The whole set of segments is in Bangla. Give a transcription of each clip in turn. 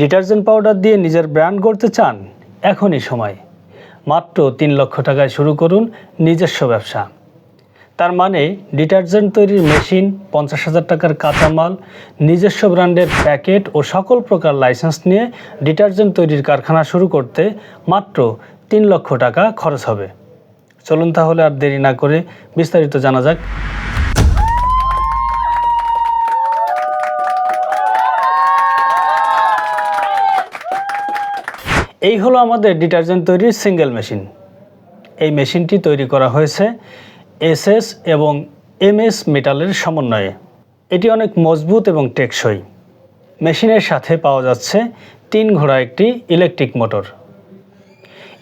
ডিটারজেন্ট পাউডার দিয়ে নিজের ব্র্যান্ড গড়তে চান, এখনই সময়। মাত্র তিন লক্ষ টাকায় শুরু করুন নিজস্ব ব্যবসা। তার মানে ডিটারজেন্ট তৈরির মেশিন, পঞ্চাশ হাজার টাকার কাঁচামাল, নিজস্ব ব্র্যান্ডের প্যাকেট ও সকল প্রকার লাইসেন্স নিয়ে ডিটারজেন্ট তৈরির কারখানা শুরু করতে মাত্র তিন লক্ষ টাকা খরচ হবে। চলুন তাহলে আর দেরি না করে বিস্তারিত জানা যাক এই হলো আমাদের ডিটারজেন্ট তৈরির সিঙ্গেল মেশিন। এই মেশিনটি তৈরি করা হয়েছে এসএস এবং এমএস মেটালের সমন্বয়ে। এটি অনেক মজবুত এবং টেকসই। মেশিনের সাথে পাওয়া যাচ্ছে তিন ঘোড়া একটি ইলেকট্রিক মোটর।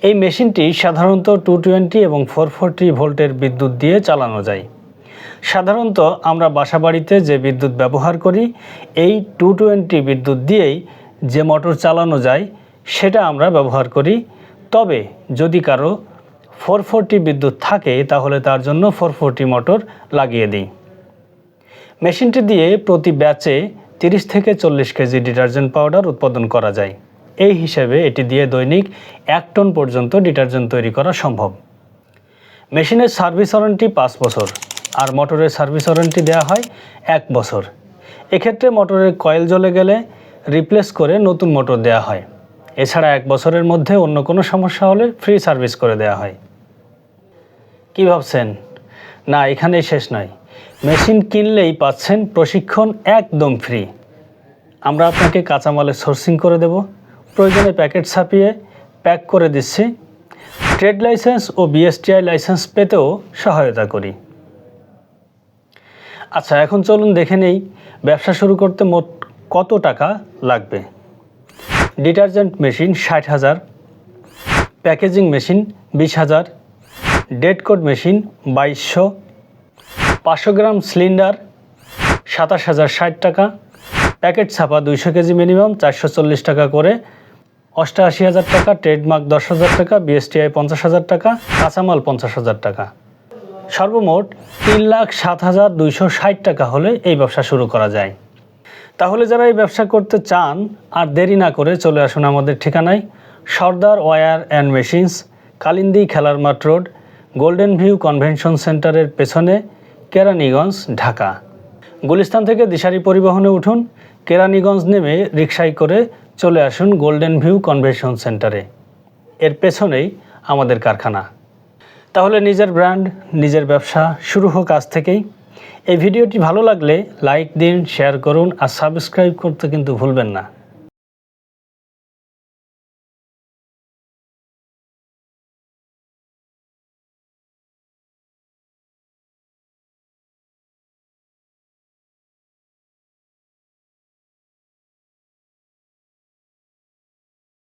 এই মেশিনটি সাধারণত টু টোয়েন্টি এবং ফোর ফোরটি ভোল্টের বিদ্যুৎ দিয়ে চালানো যায়। সাধারণত আমরা বাসাবাড়িতে যে বিদ্যুৎ ব্যবহার করি, এই টু টোয়েন্টি বিদ্যুৎ দিয়েই যে মোটর চালানো যায় সেটা আমরা ব্যবহার করি। তবে যদি কারও ফোর ফোরটি বিদ্যুৎ থাকে, তাহলে তার জন্য ফোর ফোরটি মোটর লাগিয়ে দিই। মেশিনটি দিয়ে প্রতি ব্যাচে তিরিশ থেকে চল্লিশ কেজি ডিটারজেন্ট পাউডার উৎপাদন করা যায়। এই হিসেবে এটি দিয়ে দৈনিক এক টন পর্যন্ত ডিটারজেন্ট তৈরি করা সম্ভব। মেশিনের সার্ভিস ওয়ারেন্টি পাঁচ বছর, আর মোটরের সার্ভিস ওয়ারেন্টি দেওয়া হয় এক বছর। এক্ষেত্রে মোটরের কয়েল জ্বলে গেলে রিপ্লেস করে নতুন মোটর দেওয়া হয়। এছাড়া এক বছরের মধ্যে অন্য কোনো সমস্যা হলে ফ্রি সার্ভিস করে দেওয়া হয়। কী ভাবছেন? না, এখানেই শেষ নয়। মেশিন কিনলেই পাচ্ছেন প্রশিক্ষণ একদম ফ্রি আমরা আপনাকে কাঁচামালের সোর্সিং করে দেব। প্রয়োজনে প্যাকেট ছাপিয়ে প্যাক করে দিচ্ছি। ট্রেড লাইসেন্স ও বিএসটিআই লাইসেন্স পেতেও সহায়তা করি। আচ্ছা এখন চলুন দেখে নেই, ব্যবসা শুরু করতে মোট কত টাকা লাগবে? ডিটারজেন্ট মেশিন ষাট হাজার, প্যাকেজিং মেশিন বিশ হাজার ডেড কোড মেশিন বাইশশো, পাঁচশো গ্রাম সিলিন্ডার সাতাশ হাজার ষাট টাকা, প্যাকেট ছাপা দুইশো কেজি মিনিমাম চারশো চল্লিশ টাকা করে অষ্টআশি হাজার টাকা, ট্রেডমার্ক দশ হাজার টাকা, বিএসটিআই পঞ্চাশ হাজার টাকা, কাঁচামাল পঞ্চাশ হাজার টাকা। সর্বমোট তিন লাখ সাত হাজার দুইশো ষাট টাকা হলে এই ব্যবসা শুরু করা যায়। তাহলে যারা এই ব্যবসা করতে চান আর দেরি না করে চলে আসুন আমাদের ঠিকানায়। Sardar wire and machines, Kalindi খেলার মাঠ রোড, গোল্ডেন ভিউ কনভেনশন সেন্টারের পেছনে, কেরানীগঞ্জ, ঢাকা। গুলিস্তান থেকে দিশারি পরিবহনে উঠুন, কেরানীগঞ্জ নেমে রিকশায় করে চলে আসুন গোল্ডেন ভিউ কনভেনশন সেন্টারে। এর পেছনেই আমাদের কারখানা। তাহলে নিজের ব্র্যান্ড, নিজের ব্যবসা শুরু হোক আজ থেকেই। এই ভিডিওটি ভালো লাগলে লাইক দিন শেয়ার করুন আর সাবস্ক্রাইব করতে কিন্তু ভুলবেন না।